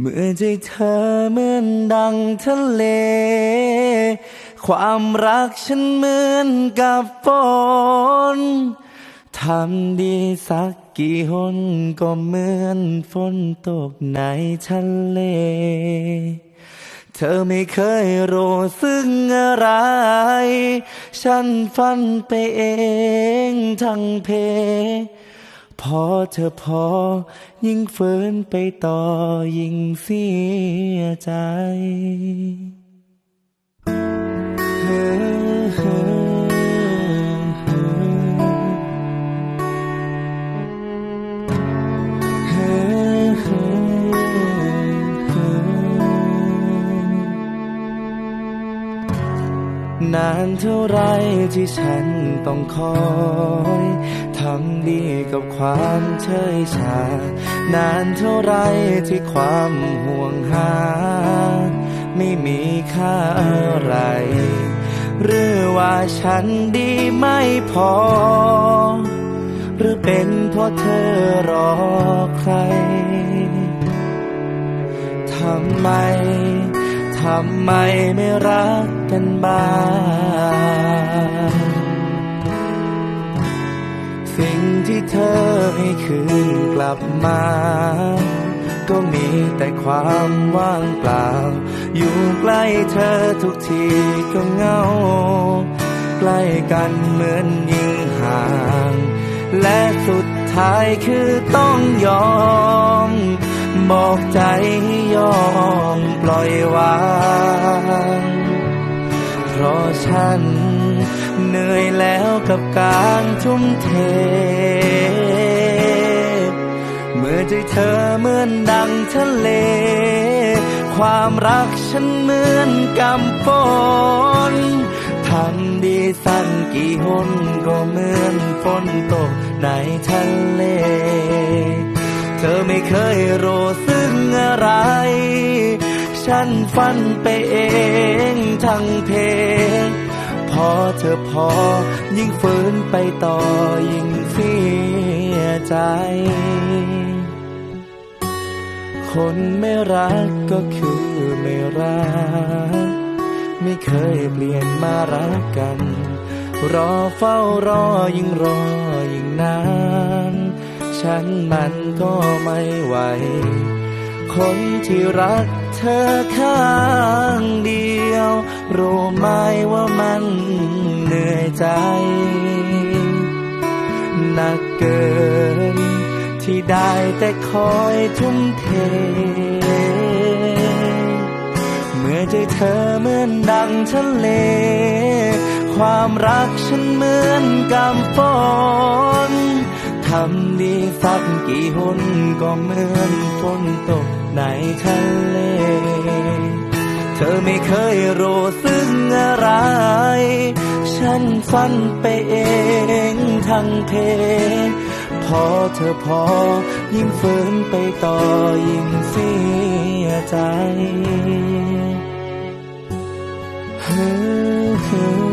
เมื่อใจเธอเหมือนดังทะเล ความรักฉันเหมือนกับฝนทำดีสักกี่หนก็เหมือนฝนตกในทะเล เธอไม่เคยรู้ซึ่งอะไร ฉันฝันไปเองทั้งเพ พอเธอพอ ยิ่งฝืนไปต่อยิ่งเสียใจเฮ้เฮ้นานเท่าไรที่ฉันต้องคอย กับความเฉยชา นานเท่าไรที่ความห่วงหา ไม่มีค่าอะไร หรือว่าฉันดีไม่พอ หรือเป็นเพราะเธอรอใคร ทำไม ทำไมไม่รักกันบ้าง ลับมา ก็มีแต่ความว่างเปล่า อยู่ใกล้เธอทุกทีก็เงา ใกล้กันเหมือนยิ่งห่าง และสุดท้ายคือต้องยอม บอกใจยอมปล่อยวาง เพราะฉันเหนื่อยแล้วกับการทุ่มเท มื่อใจเธอเหมือนดังทะเล ความรักฉันเหมือนกำฝนทำดีสั้นกี่หนก็เหมือนฝนตกในทะเล เธอไม่เคยรู้ซึ่งอะไร ฉันฝันไปเองทั้งเพลงพอเธอพอยิ่งฝืนไปต่อยิ่งเสียใจ คนไม่รักก็คือไม่รัก ไม่เคยเปลี่ยนมารักกัน รอเฝ้ารอยิ่งรอยิ่งนาน ฉันมันก็ไม่ไหว คนที่รักเธอข้างเดียว รู้ไหมว่ามันเหนื่อยใจ หนักเกิน ที่ได้แต่คอยทุ่มเท เมื่อใจเธอเหมือนดังทะเล ความรักฉันเหมือนกำฝนทำดีสักกี่หนก็เหมือนฝนตกในทะเล เธอไม่เคยรู้ซึ่งอะไร ฉันฝันไปเองทั้งเพ พอเธอพอ ยิ่งฝืนไปต่อยิ่งเสียใจ เฮ้อ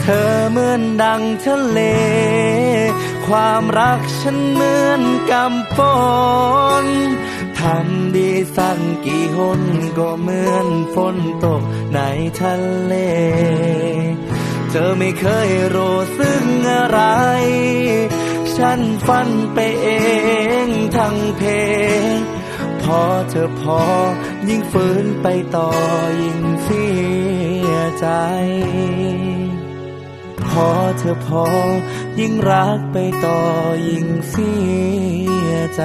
เธอเหมือนดังทะเล ความรักฉันเหมือนกำฝนทำดีสั่งกี่หนก็เหมือนฝนตกในทะเล เธอไม่เคยรู้ซึ่งอะไร ฉันฝันไปเองทั้งเพพอเธอพอยิ่งฝืนไปต่อยิ่งเสียใจ พอเธอพอ ยิ่งรักไปต่อยิ่งเสียใจ